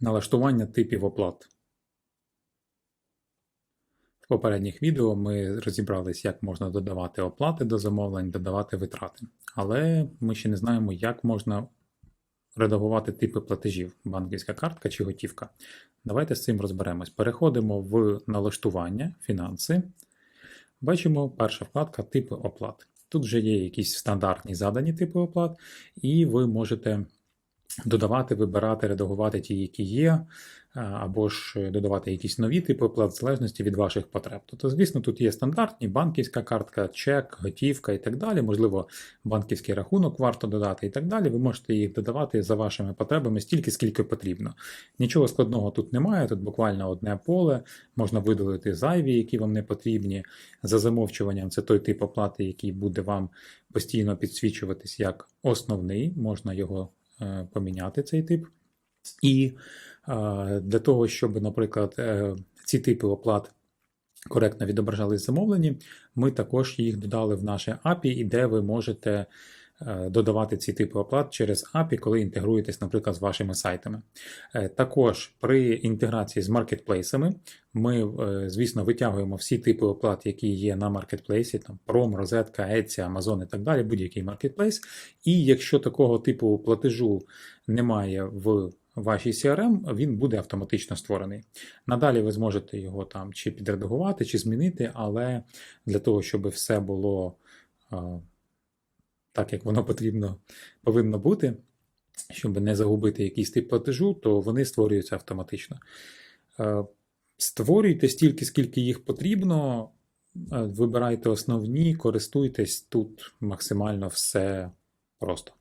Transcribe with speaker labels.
Speaker 1: Налаштування типів оплат. В попередніх відео ми розібрались, як можна додавати оплати до замовлень, додавати витрати. Але ми ще не знаємо, як можна редагувати типи платежів: банківська картка чи готівка. Давайте з цим розберемось. Переходимо в налаштування, фінанси. Бачимо перша вкладка типи оплат. Тут вже є якісь стандартні задані типи оплат, і ви можете додавати, вибирати, редагувати ті, які є, або ж додавати якісь нові типи оплат в залежності від ваших потреб. Тобто, звісно, тут є стандартні банківська картка, чек, готівка і так далі. Можливо, банківський рахунок варто додати і так далі. Ви можете їх додавати за вашими потребами стільки, скільки потрібно. Нічого складного тут немає, тут буквально одне поле, можна видалити зайві, які вам не потрібні. За замовчуванням, це той тип оплати, який буде вам постійно підсвічуватись як основний, можна його е, поміняти, цей тип. І е, для того, щоб, наприклад, е, ці типи оплат коректно відображались в замовленні, ми також їх додали в наше API, і де ви можете е, додавати ці типи оплат через API, коли інтегруєтесь, наприклад, з вашими сайтами. Е, Також при інтеграції з маркетплейсами ми, е, звісно, витягуємо всі типи оплат, які є на маркетплейсі, там Prom, Розетка, Etsy, Amazon і так далі, будь-який маркетплейс. І якщо такого типу платежу немає в вашій CRM, він буде автоматично створений. Надалі ви зможете його там чи підредагувати, чи змінити, але для того, щоб все було так, як воно потрібно повинно бути, щоб не загубити якийсь тип платежу, то вони створюються автоматично. Е, Створюйте стільки, скільки їх потрібно, е, вибирайте основні, користуйтесь тут максимально все просто.